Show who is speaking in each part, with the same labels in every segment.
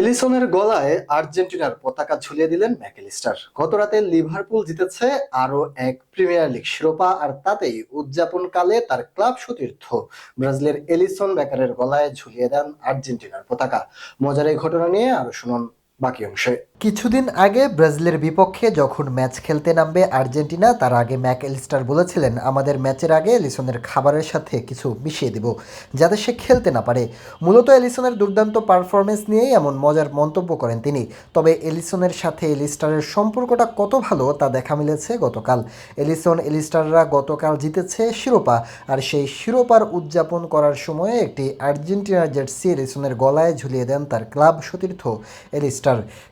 Speaker 1: এলিসনের গলায় আর্জেন্টিনার পতাকা ঝুলিয়ে দিলেন ম্যাকেলিস্টার। গত রাতে লিভারপুল জিতেছে আরও এক প্রিমিয়ার লিগ শিরোপা, আর তাতেই উদযাপন কালে তার ক্লাব সতীর্থ ব্রাজিলের এলিসন বেকারের গলায় ঝুলিয়ে দেন আর্জেন্টিনার পতাকা। মজার এই ঘটনা নিয়ে আরও শুনুন। বাকি অংশে। কিছুদিন আগে ব্রাজিলের বিপক্ষে যখন ম্যাচ খেলতে নামবে আর্জেন্টিনা, তার আগে ম্যাক এলিস্টার বলেছিলেন, আমাদের ম্যাচের আগে এলিসনের খাবারের সাথে কিছু মিশিয়ে দেব, যাতে সে খেলতে না পারে। মূলত এলিসনের দুর্দান্ত পারফরমেন্স নিয়েই এমন মজার মন্তব্য করেন তিনি। তবে এলিসনের সাথে এলিস্টারের সম্পর্কটা কত ভালো তা দেখা মিলেছে গতকাল। এলিসন এলিস্টাররা গতকাল জিতেছে শিরোপা, আর সেই শিরোপার উদযাপন করার সময়ে একটি আর্জেন্টিনার জার্সি এলিসনের গলায় ঝুলিয়ে দেন তার ক্লাব সতীর্থ এলিস্টার।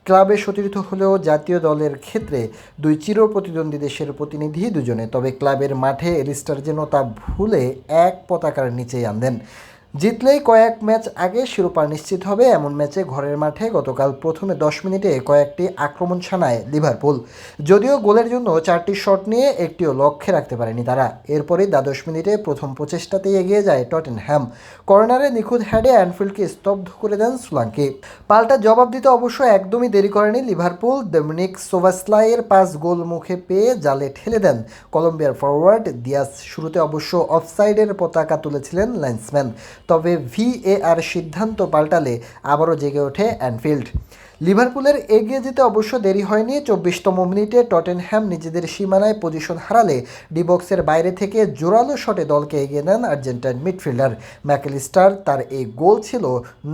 Speaker 1: ক্লাবের সতীর্থ হলেও জাতীয় দলের ক্ষেত্রে দুই চির প্রতিদ্বন্দ্বী দেশের প্রতিনিধি দুজনে, তবে ক্লাবের মাঠে এলিস্টার যেন তা ভুলে এক পতাকার নিচেই আনলেন। জিতলেই কয়েক ম্যাচ আগে শিরোপা নিশ্চিত হবে, এমন ম্যাচে ঘরের মাঠে গতকাল প্রথমে দশ মিনিটে কয়েকটি আক্রমণ ছানায় লিভারপুল। যদিও গোলের জন্য চারটি শট নিয়ে একটিও লক্ষ্যে রাখতে পারেনি তারা। এরপরেই দ্বাদশ মিনিটে প্রথম প্রচেষ্টাতেই এগিয়ে যায় টটেনহ্যাম। কর্নারে নিখুঁত হেডে অ্যানফিল্ডকে স্তব্ধ করে দেন সুলাঙ্কি। পাল্টা জবাব দিতে অবশ্য একদমই দেরি করেনি লিভারপুল। ডোমিনিক সোভাসলাইয়ের পাঁচ গোল মুখে পেয়ে জালে ঠেলে দেন কলম্বিয়ার ফরওয়ার্ড। দিয়াস শুরুতে অবশ্য অফসাইডের পতাকা তুলেছিলেন লাইন্সম্যান। তবে ভিএআর সিদ্ধান্ত পাল্টালে আবারও জেগে ওঠে অ্যানফিল্ড। লিভারপুলের এগিয়ে যেতে অবশ্য দেরি হয়নি। চব্বিশতম মিনিটে টটেনহ্যাম নিজেদের সীমানায় পজিশন হারালে ডিবক্সের বাইরে থেকে জোরালো শটে দলকে এগিয়ে নেন আর্জেন্টাইন মিডফিল্ডার ম্যাকেলিস্টার। তার এই গোল ছিল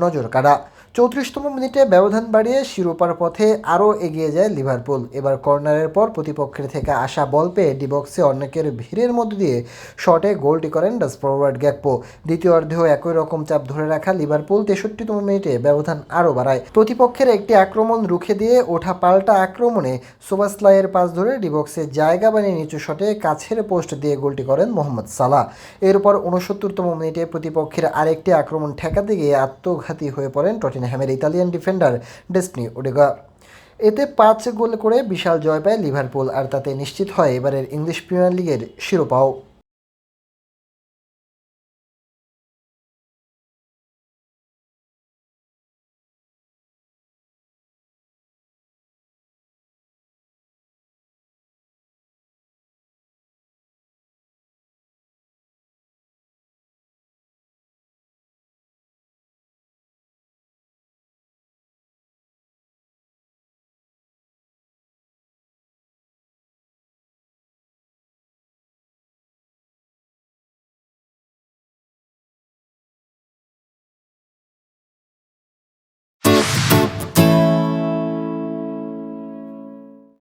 Speaker 1: নজর কাড়া চৌত্রিশতম মিনিটে ব্যবধান বাড়িয়ে শিরোপার পথে আরও এগিয়ে যায় লিভারপুল। এবার কর্নারের পর প্রতিপক্ষের থেকে আসা বল পেয়ে ডিবক্সে অনেকের ভিড়ের মধ্য দিয়ে শটে গোলটি করেন ডাস ফরওয়ার্ড গ্যাকপো। দ্বিতীয় অর্ধেও একই রকম চাপ ধরে রাখা লিভারপুল তেষট্টিতম মিনিটে ব্যবধান আরও বাড়ায়। প্রতিপক্ষের একটি আক্রমণ রুখে দিয়ে ওঠা পাল্টা আক্রমণে সোবাসলাইয়ের পাস ধরে ডিবক্সে জায়গা বানিয়ে নিচু শটে কাছের পোস্ট দিয়ে গোলটি করেন মোহাম্মদ সালাহ। এরপর উনসত্তরতম মিনিটে প্রতিপক্ষের আরেকটি আক্রমণ ঠেকাতে গিয়ে আত্মঘাতী হয়ে পড়েন টটিনহ্যামের ইতালিয়ান ডিফেন্ডার ডেসনি ওডেগা এতে পাঁচ গোল করে বিশাল জয় পায় লিভারপুল, আর তাতে নিশ্চিত হয় এবারের ইংলিশ প্রিমিয়ার লিগের শিরোপাও।